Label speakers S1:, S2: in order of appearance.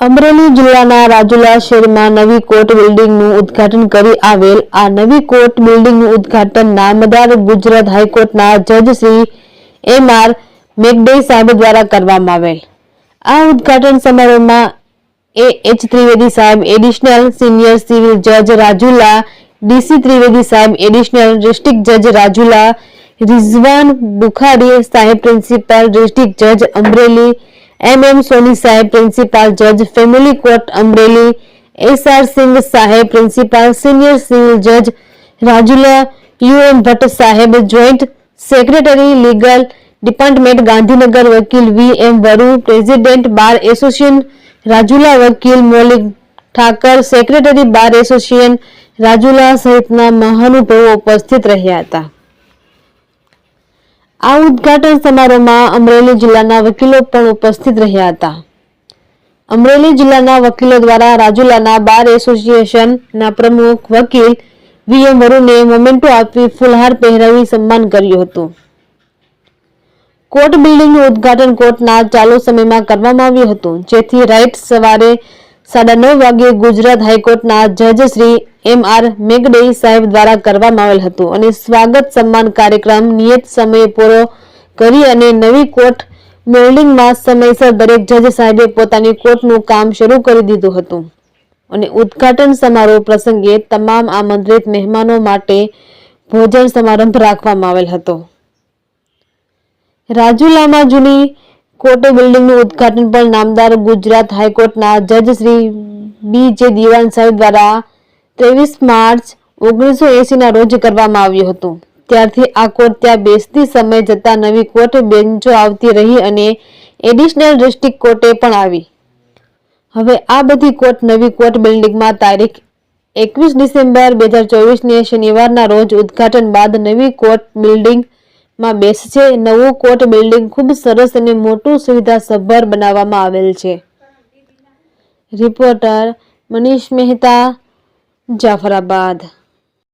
S1: અમરેલી જિલ્લાના રાજુલા શહેરમાં નવી કોર્ટ બિલ્ડિંગનું ઉદ્ઘાટન કરી આવેલ આ નવી કોર્ટ બિલ્ડિંગનું ઉદ્ઘાટન નામદાર ગુજરાત હાઈકોર્ટના જજ શ્રી એમ આર મેઘડે સાહેબ દ્વારા કરવામાં આવેલ. આ ઉદ્ઘાટન સમારોહમાં એ એચ ત્રિવેદી સાહેબ, એડિશનલ સિનિયર સિવિલ જજ રાજુલા ડીસી ત્રિવેદી સાહેબ, એડિશનલ ડિસ્ટ્રિક્ટ જજ રાજુલા રિઝવાન બુખારી સાહેબ પ્રિન્સિપાલ ડિસ્ટ્રિક્ટ જજ અમરેલી એમ એમ સોની સાહેબ પ્રિન્સિપાલ જજ family court Amreli S R Singh સાહેબ પ્રિન્સિપાલ સિનિયર સિવિલ જજ રાજુલા યુ એમ ભટ્ટ સાહેબ joint secretary legal department Gandhinagar વકીલ V M Varu, president bar association Rajula વકીલ Maulik Thakar, secretary bar association Rajula સહિતના મહાનુભાવો ઉપસ્થિત રહ્યા હતા. આ ઉદઘાટન સમારોહમાં અમરેલી જિલ્લાના વકીલો પણ ઉપસ્થિત રહ્યા હતા. અમરેલી જિલ્લાના વકીલો દ્વારા રાજુલાના બાર એસોસિએશનના પ્રમુખ વકીલ વી એમ વરુને મોમેન્ટો આપી ફુલહાર પહેરાવી સન્માન કર્યું હતું. કોર્ટ બિલ્ડિંગનું ઉદ્ઘાટન કોર્ટના ચાલુ સમયમાં કરવામાં આવ્યું હતું, જેથી રાઈટ સવારે સાડા નવ વાગ્યે ગુજરાત હાઈકોર્ટના જજ શ્રી એમ આર મેગડે સાહેબ દ્વારા કરવામાં આવેલ હતું અને સ્વાગત સન્માન કાર્યક્રમ નિયત સમયે પૂરો કરી અને નવી કોર્ટ બિલ્ડિંગમાં સમયસર દરેક જજ સાહેબે પોતાની કોર્ટનું કામ શરૂ કરી દીધું હતું. અને ઉદ્ઘાટન સમારોહ પ્રસંગે તમામ આમંત્રિત મહેમાનો માટે ભોજન સમારંભ રાખવામાં આવેલ હતો. રાજુલામાં જૂની કોર્ટ બિલ્ડિંગનું ઉદ્ઘાટન પણ નામદાર ગુજરાત હાઈકોર્ટના જજ શ્રી બી જે દિવાન સાહેબ દ્વારા ત્રેવીસ માર્ચ ઓગણીસો એંસીના રોજ કરવામાં આવ્યું હતું. ત્યારથી આ કોર્ટ ત્યાં બેસતી સમય જતા નવી કોર્ટ બેન્ચો આવતી રહી અને એડિશનલ ડિસ્ટ્રિક્ટ કોર્ટે પણ આવી. હવે આ બધી કોર્ટ નવી કોર્ટ બિલ્ડિંગમાં તારીખ એકવીસ ડિસેમ્બર બે હજાર ચોવીસને શનિવારના રોજ ઉદ્ઘાટન બાદ નવી કોર્ટ બિલ્ડિંગમાં બેસશે નવું કોર્ટ બિલ્ડિંગ ખૂબ સરસ અને મોટું સુવિધા સભર બનાવવામાં આવેલ છે. રિપોર્ટર મનીષ મહેતા, જાફરાબાદ.